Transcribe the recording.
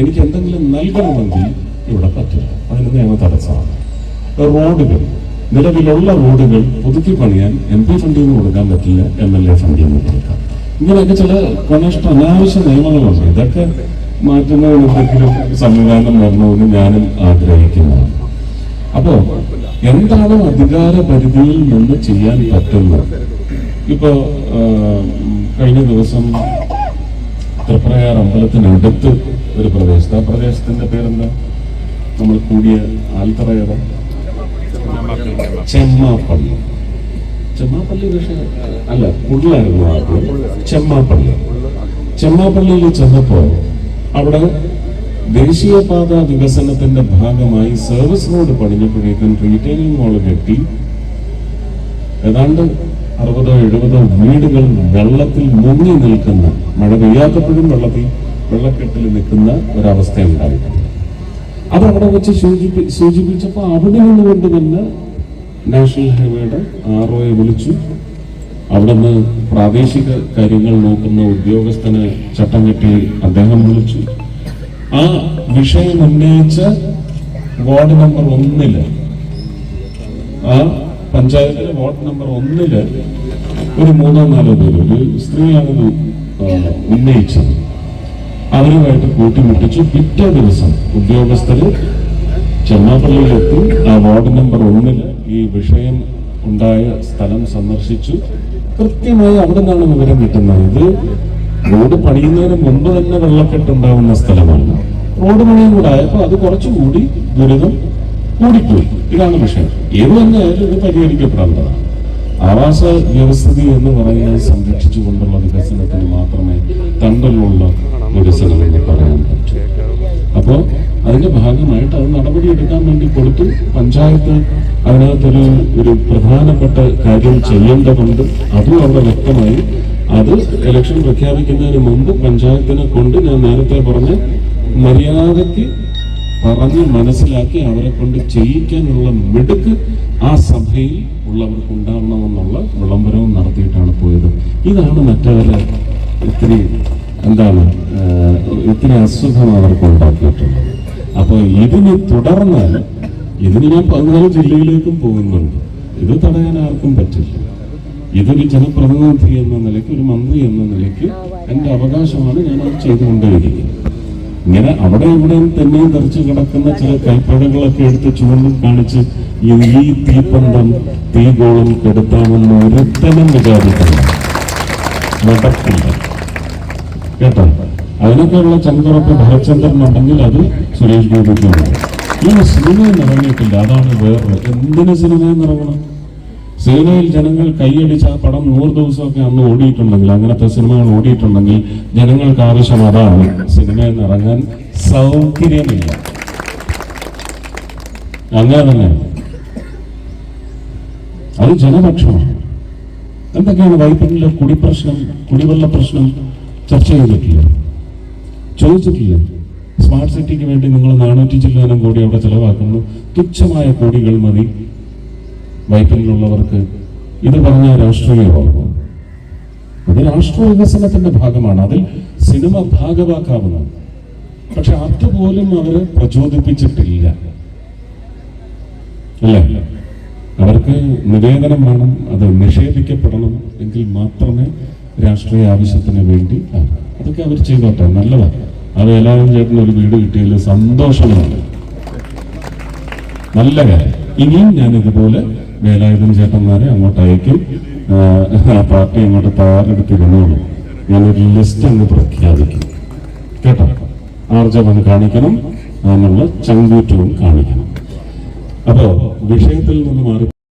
എനിക്ക് എന്തെങ്കിലും നൽകണമെങ്കിൽ ഇവിടെ പറ്റില്ല. അതിന് നിയമ തടസ്സമാണ്. റോഡുകൾ. നിലവിലുള്ള റോഡുകൾ പുതുക്കി പണിയാൻ എം പി ഫണ്ടിൽ നിന്ന് കൊടുക്കാൻ പറ്റില്ല. എം എൽ എ ഫണ്ടിൽ നിന്ന് കൊടുക്കാം. ഇങ്ങനെയൊക്കെ ചില കൊനേഷ്ട അനാവശ്യ നിയമങ്ങളുണ്ട്. ഇതൊക്കെ മാറ്റുന്നതിന് എന്തെങ്കിലും സംവിധാനം വരണമെന്ന് ഞാനും ആഗ്രഹിക്കുന്നതാണ് അപ്പോ എന്താണ് അധികാര പരിധിയിൽ നിന്ന് ചെയ്യാൻ പറ്റുന്നത്? ഇപ്പോ കഴിഞ്ഞ ദിവസം തൃപ്രയാർ അമ്പലത്തിനടുത്ത് ഒരു പ്രദേശത്ത്. ആ പ്രദേശത്തിന്റെ പേരെന്താ? നമ്മൾ കൂടിയ ആൽത്തറ ഏതാ? ചെമ്മാപ്പള്ളി. ചെമ്മാപ്പള്ളി പക്ഷേ അല്ല കുള്ളായിരുന്നു ആദ്യം ചെമ്മാപ്പള്ളി. ചെമ്മാപ്പള്ളിയിൽ ചെന്നപ്പോ അവിടെ ദേശീയപാത വികസനത്തിന്റെ ഭാഗമായി സർവീസ് റോഡ് പണിഞ്ഞപ്പോഴേക്കും റീറ്റെയിലിംഗ് മോൾ കെട്ടി. ഏതാണ്ട് അറുപതോ എഴുപതോ വീടുകൾ വെള്ളത്തിൽ മുങ്ങി നിൽക്കുന്ന മഴ പെയ്യാത്തപ്പോഴും വെള്ളത്തിൽ വെള്ളക്കെട്ടിൽ നിൽക്കുന്ന ഒരവസ്ഥയുണ്ടായി. അത് അവിടെ വെച്ച് സൂചിപ്പി സൂചിപ്പിച്ചപ്പോൾ അവിടെ നിന്നുകൊണ്ട് തന്നെ നാഷണൽ ഹൈവേയുടെ ആർ ഒയെ വിളിച്ചു. നിന്ന് പ്രാദേശിക കാര്യങ്ങൾ നോക്കുന്ന ഉദ്യോഗസ്ഥനെ ചട്ടം കെട്ടി അദ്ദേഹം വിളിച്ചു. ആ വിഷയം ഉന്നയിച്ച വാർഡ് നമ്പർ ഒന്നിൽ ആ പഞ്ചായത്തിലെ വാർഡ് നമ്പർ ഒന്നിൽ ഒരു മൂന്നോ നാലോ പേര് ഒരു സ്ത്രീയാണ് ഉന്നയിച്ചത്. അവരുമായിട്ട് കൂട്ടിമുട്ടിച്ചു പിറ്റേ ദിവസം ഉദ്യോഗസ്ഥര് ചെന്നാപ്പള്ളിയിലെത്തി. ആ വാർഡ് നമ്പർ ഒന്നിൽ ഈ വിഷയം ഉണ്ടായ സ്ഥലം സന്ദർശിച്ചു. കൃത്യമായി അവിടെ നിന്നാണ് വിവരം കിട്ടുന്നത്. ഇത് റോഡ് പണിയുന്നതിന് മുമ്പ് തന്നെ വെള്ളക്കെട്ടുണ്ടാവുന്ന സ്ഥലമാണ്. റോഡ് പണിയും കൂടെ ആയപ്പോൾ അത് കുറച്ചുകൂടി ദുരിതം കൂടിപ്പോയി. ഇതാണ് വിഷയം. ഏത് തന്നെയായാലും ഇത് പരിഹരിക്കപ്പെടേണ്ടതാണ്. ആവാസ വ്യവസ്ഥിതി എന്ന് പറയുന്നത് സംരക്ഷിച്ചുകൊണ്ടുള്ള വികസനത്തിന് മാത്രമേ തണ്ടലുള്ള വികസനം പറയാൻ അപ്പോ അപ്പോൾ അതിന്റെ ഭാഗമായിട്ട് അത് നടപടിയെടുക്കാൻ വേണ്ടി കൊടുത്തു. പഞ്ചായത്ത് അതിനകത്തൊരു ഒരു പ്രധാനപ്പെട്ട കാര്യം ചെയ്യേണ്ടതുണ്ട്. അതും അവിടെ വ്യക്തമായി. അത് ഇലക്ഷൻ പ്രഖ്യാപിക്കുന്നതിന് മുമ്പ് പഞ്ചായത്തിനെ കൊണ്ട് ഞാൻ നേരത്തെ പറഞ്ഞ മര്യാദയ്ക്ക് പറഞ്ഞ് മനസ്സിലാക്കി അവരെ കൊണ്ട് ചെയ്യിക്കാനുള്ള മിടുക്ക് ആ സഭയിൽ ഉള്ളവർക്ക് ഉണ്ടാവണമെന്നുള്ള വിളംബരവും നടത്തിയിട്ടാണ് പോയത്. ഇതാണ് മറ്റവരെ ഇത്തിരി എന്താണ് ഇത്ര അസുഖം അവർക്ക് ഉണ്ടാക്കിയിട്ടുള്ളത് അപ്പോൾ ഇതിന് തുടർന്ന് ഇതിന് ഞാൻ പതിനാല് ജില്ലയിലേക്കും പോകുന്നുണ്ട്. ഇത് തടയാൻ ആർക്കും പറ്റില്ല. ഇതൊരു ജനപ്രതിനിധി എന്ന നിലയ്ക്ക് ഒരു മന്ത്രി എന്ന നിലയ്ക്ക് എന്റെ അവകാശമാണ് ഞാൻ അത് ചെയ്തുകൊണ്ടേയിരിക്കുന്നത് ഇങ്ങനെ അവിടെ ഇവിടെയും തന്നെ തെറിച്ച് കിടക്കുന്ന ചില കൈപ്പഴകളൊക്കെ എടുത്ത് ചൂണ്ടും കാണിച്ച് ഈ തീപ്പന്തം തീഗോളം കെടുത്താമെന്ന് ഒരുത്തനം വിചാരിക്കുന്നു നടക്കില്ല. കേട്ടോ. അതിനൊക്കെയുള്ള ചങ്കറൊക്കെ ഭരചന്ദ്രൻ ഉണ്ടെങ്കിൽ അത് സുരേഷ് ഗോപിക്കുണ്ട് ഈ സിനിമയിൽ ഇറങ്ങിയിട്ടില്ല അതാണ് വേറെ എന്തിനു സിനിമയിൽ ഇറങ്ങണം സിനിമയിൽ ജനങ്ങൾ കൈയടിച്ച ആ പടം നൂറ് ദിവസമൊക്കെ അന്ന് ഓടിയിട്ടുണ്ടെങ്കിൽ അങ്ങനത്തെ സിനിമകൾ ഓടിയിട്ടുണ്ടെങ്കിൽ ജനങ്ങൾക്ക് ആവശ്യം അതാണ്. സിനിമയിൽ നിറങ്ങാൻ സൗകര്യമില്ല. അങ്ങനെ തന്നെ. അത് ജനപക്ഷമാണ്. എന്തൊക്കെയാണ് വൈപ്പിനിലെ കുടിപ്രശ്നം കുടിവെള്ള പ്രശ്നം? ചർച്ച ചെയ്തിട്ടില്ല. ചോദിച്ചിട്ടില്ല. സ്മാർട്ട് സിറ്റിക്ക് വേണ്ടി നിങ്ങൾ നാനൂറ്റി ചില്ലാനം കോടി അവിടെ ചെലവാക്കുന്നു. തുച്ഛമായ കോടികൾ മതി. വൈപ്പിനിലുള്ളവർക്ക് ഇത് പറഞ്ഞ രാഷ്ട്രീയമാകുമോ അത് രാഷ്ട്ര വികസനത്തിന്റെ ഭാഗമാണ്. അതിൽ സിനിമ ഭാഗവാക്കാവുന്നത് പക്ഷെ അതുപോലും അവർ പ്രചോദിപ്പിച്ചിട്ടില്ല. അല്ല? അവർക്ക് നിവേദനം വേണം അത് നിഷേധിക്കപ്പെടണം എങ്കിൽ മാത്രമേ രാഷ്ട്രീയ ആവശ്യത്തിന് വേണ്ടി അതൊക്കെ അവർ ചെയ്തോട്ടെ നല്ലതാണ് ആ എല്ലാവരും ചേട്ടന് ഒരു വീട് കിട്ടിയതിൽ സന്തോഷമാണ് നല്ല കാര്യം. ഇനിയും ഞാൻ ഇതുപോലെ വേലായുധൻ ചേട്ടന്മാരെ അങ്ങോട്ട് അയക്കും. പാർട്ടി അങ്ങോട്ട് തയ്യാറെടുത്തിരുന്നോളൂ. ഞാനൊരു ലിസ്റ്റ് അങ്ങ് പ്രഖ്യാപിക്കും. കേട്ടോ? ആർജവം കാണിക്കണം അതിനുള്ള ചങ്കൂറ്റവും കാണിക്കണം. അപ്പോ വിഷയത്തിൽ നിന്ന് മാറി